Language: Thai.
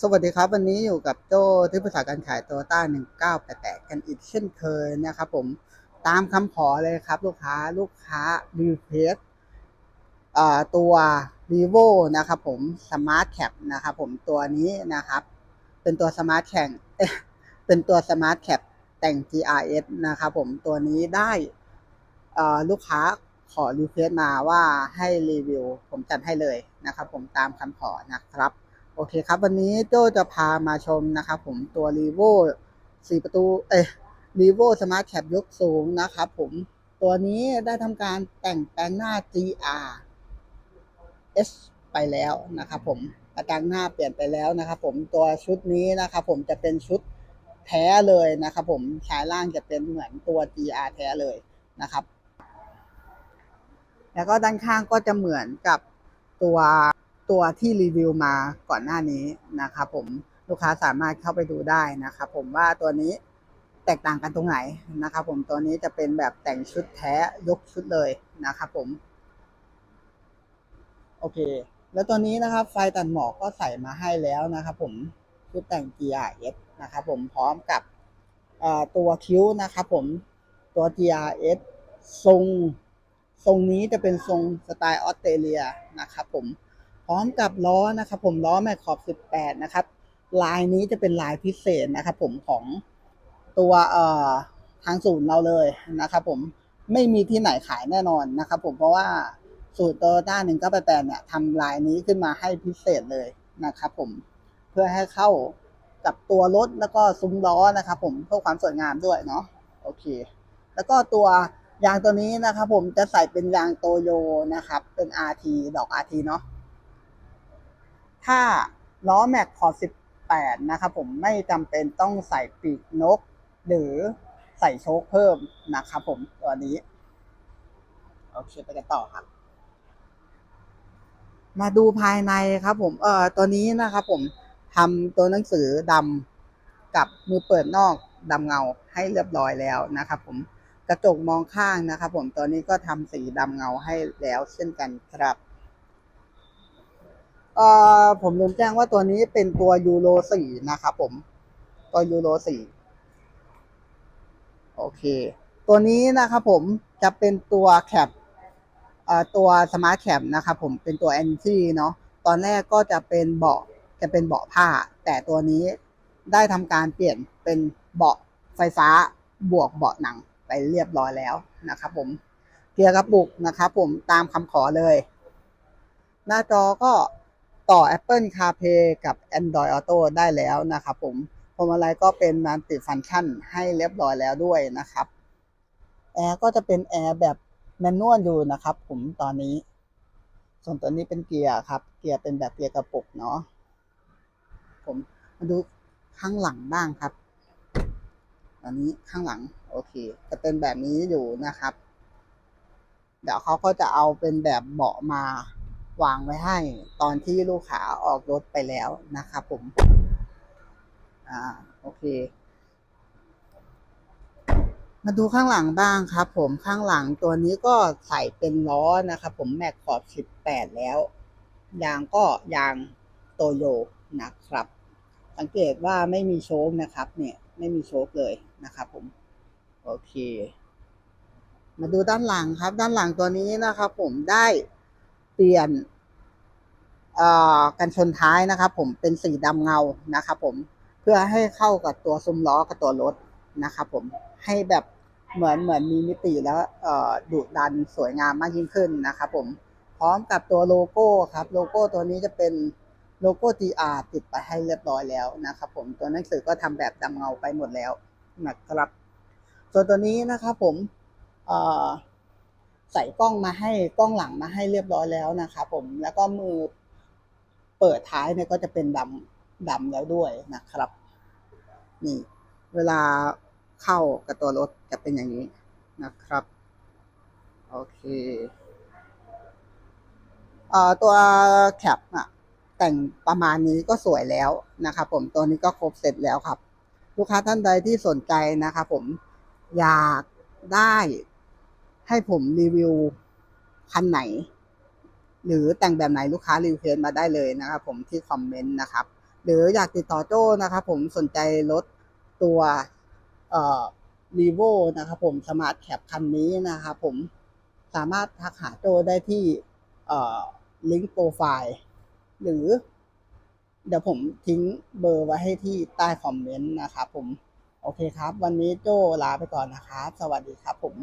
สวัสดีครับ วันนี้อยู่กับโจ้ที่ปรึกษาการขายโตต้า1988 กันอีกเช่นเคยนะครับผมตามคำขอเลยครับ ลูกค้าลูกค้ารีเควสตัว vivo นะครับผม smart cap นะครับผมตัวนี้นะครับ เป็นตัว smart แข่งเป็นตัว smart cap แต่ง GRS นะครับผมตัวนี้ได้ลูกค้าขอรีเควสมาว่าให้รีวิว ผมจัดให้เลยนะครับผมตามคำขอนะครับ โอเคครับ วันนี้โจจะพามาชมนะครับผมตัว r e v o 4 ประตู เอ้ r e v o Smart Cap ยกสูงนะครับผมตัวนี้ได้ทำการแต่งแปลงหน้า GR S ไปแล้วนะครับผมอาการหน้าเปลี่ยนไปแล้วนะครับผมตัวชุดนี้นะครับผมจะเป็นชุดแท้เลยนะครับผมชายล่างจะเป็นเหมือนตัว GR แท้เลยนะครับ แล้วก็ด้านข้างก็จะเหมือนกับตัว ตัวที่รีวิวมาก่อนหน้านี้นะครับผมลูกค้าสามารถเข้าไปดูได้นะครับผมว่าตัวนี้แตกต่างกันตรงไหนนะครับผมตัวนี้จะเป็นแบบแต่งชุดแท้ยกชุดเลยนะครับผม โอเค แล้วตัวนี้นะครับ ไฟตัดหมอกก็ใส่มาให้แล้วนะครับผมชุดแต่ง GRS นะครับผมพร้อมกับตัวคิ้วนะครับผมตัว GRS ทรง ทรงนี้จะเป็นทรงสไตล์ออสเตรเลียนะครับผม พร้อมกับล้อนะครับ ผมล้อแม็กขอบ 18 นะครับ ลายนี้จะเป็นลายพิเศษนะครับผมของตัวเอ่อทางศูนย์เราเลยนะครับ ผมไม่มีที่ไหนขายแน่นอนนะครับ ผมเพราะว่าสูตรโตโยต้า1988เนี่ยทำลายนี้ขึ้นมาให้พิเศษเลยนะครับ ผมเพื่อให้เข้ากับตัวรถแล้วก็ซุ้มล้อนะครับ ผมเพื่อความสวยงามด้วยเนาะโอเค แล้วก็ตัวยางตัวนี้นะครับ ผมจะใส่เป็นยางโตโยนะครับ เป็น RT ดอก RT เนาะ ถ้าล้อแม็กขอบ18 นะครับผมไม่จำเป็นต้องใส่ปีกนก หรือใส่โชคเพิ่มนะครับผมตัวนี้ โอเคไปกันต่อครับ มาดูภายในครับผมเอ่อตัวนี้นะครับผมทำตัวหนังสือดำกับมือเปิดนอกดำเงาให้เรียบร้อยแล้วนะครับผมกระจกมองข้างนะครับผมตัวนี้ก็ทำสีดำเงาให้แล้วเช่นกันครับ ผมลืมแจ้งว่าตัวนี้เป็นตัวยูโรสี่นะครับผมตัวยูโรสี่โอเค ตัวนี้นะครับผมจะเป็นตัวแคปเอ่อตัวสมาร์ทแคปนะครับผมเป็นตัวแอนซี่เนาะตอนแรกก็จะเป็นเบาะจะเป็นเบาะผ้า แต่ตัวนี้ได้ทำการเปลี่ยนเป็นเบาะไฟฟ้าบวกเบาะหนังไปเรียบร้อยแล้วนะครับผมเกียร์กระปุกนะครับผมตามคำขอเลย หน้าจอก็ ต่อ Apple CarPlay กับ Android Auto ได้แล้วนะครับผมพวงมาลัยก็เป็นมัลติฟัง c t ชันให้เรียบร้อยแล้วด้วยนะครับแอร์ก็จะเป็นแอร์แบบแมนนวลอยู่นะครับผมตอนนี้ ส่วนตัวนี้เป็นเกียร์ครับ เกียร์เป็นแบบเกียร์กระปุกเนาะผมมาดูข้างหลังบ้างครับ อันนี้ข้างหลัง โอเค จะเป็นแบบนี้อยู่นะครับ เดี๋ยวเขาก็จะเอาเป็นแบบเบาะมา วางไว้ให้ตอนที่ลูกค้าออกรถไปแล้วนะครับผม อ่า โอเค มาดูข้างหลังบ้างครับ ผมข้างหลังตัวนี้ก็ใส่เป็นล้อนะครับผมแม็กขอบ 18 แล้ว ยางก็ยางโตโยนะครับ สังเกตว่าไม่มีโชคนะครับ เนี่ย ไม่มีโชคเลยนะครับผม โอเค มาดูด้านหลังครับ ด้านหลังตัวนี้นะครับผมได้ เปลี่ยนกันชนท้ายนะครับ ผมเป็นสีดำเงานะครับ ผมเพื่อให้เข้ากับตัวซุ้มล้อกับตัวรถนะครับผมให้แบบเหมือนเหมือนมีมิติแล้วดุดันสวยงามมากยิ่งขึ้นนะครับผมพร้อมกับตัวโลโก้ครับ โลโก้ตัวนี้จะเป็นโลโก้ GR ติดไปให้เรียบร้อยแล้วนะครับผมตัวหนังสือก็ทำแบบดำเงาไปหมดแล้วนะครับส่วนตัวนี้นะครับผม ใส่กล้องมาให้กล้องหลังมาให้เรียบร้อยแล้วนะครับผมแล้วก็มือเปิดท้ายเนี่ยก็จะเป็นดำดำแล้วด้วยนะครับ นี่ เวลาเข้ากับตัวรถจะเป็นอย่างนี้นะครับ โอเคเอ่อตัวแคปอะแต่งประมาณนี้ก็สวยแล้วนะครับผมตัวนี้ก็ครบเสร็จแล้วครับ ลูกค้าท่านใดที่สนใจนะครับผมอยากได้ ให้ผมรีวิวคันไหน หรือแต่งแบบไหนลูกค้ารีวิวเพนมาได้เลยนะครับผมที่คอมเมนต์นะครับ หรืออยากติดต่อโจ้นะครับผมสนใจรถตัวเอ่อรีโวนะครับผมสมาร์ทแคปคันนี้นะครับผมสามารถทักหาโจ้ได้ที่เอ่อลิงก์โปรไฟล์หรือ เดี๋ยวผมทิ้งเบอร์ไว้ให้ที่ใต้คอมเมนต์นะครับผม โอเคครับ วันนี้โจ้ลาไปก่อนนะครับ สวัสดีครับผม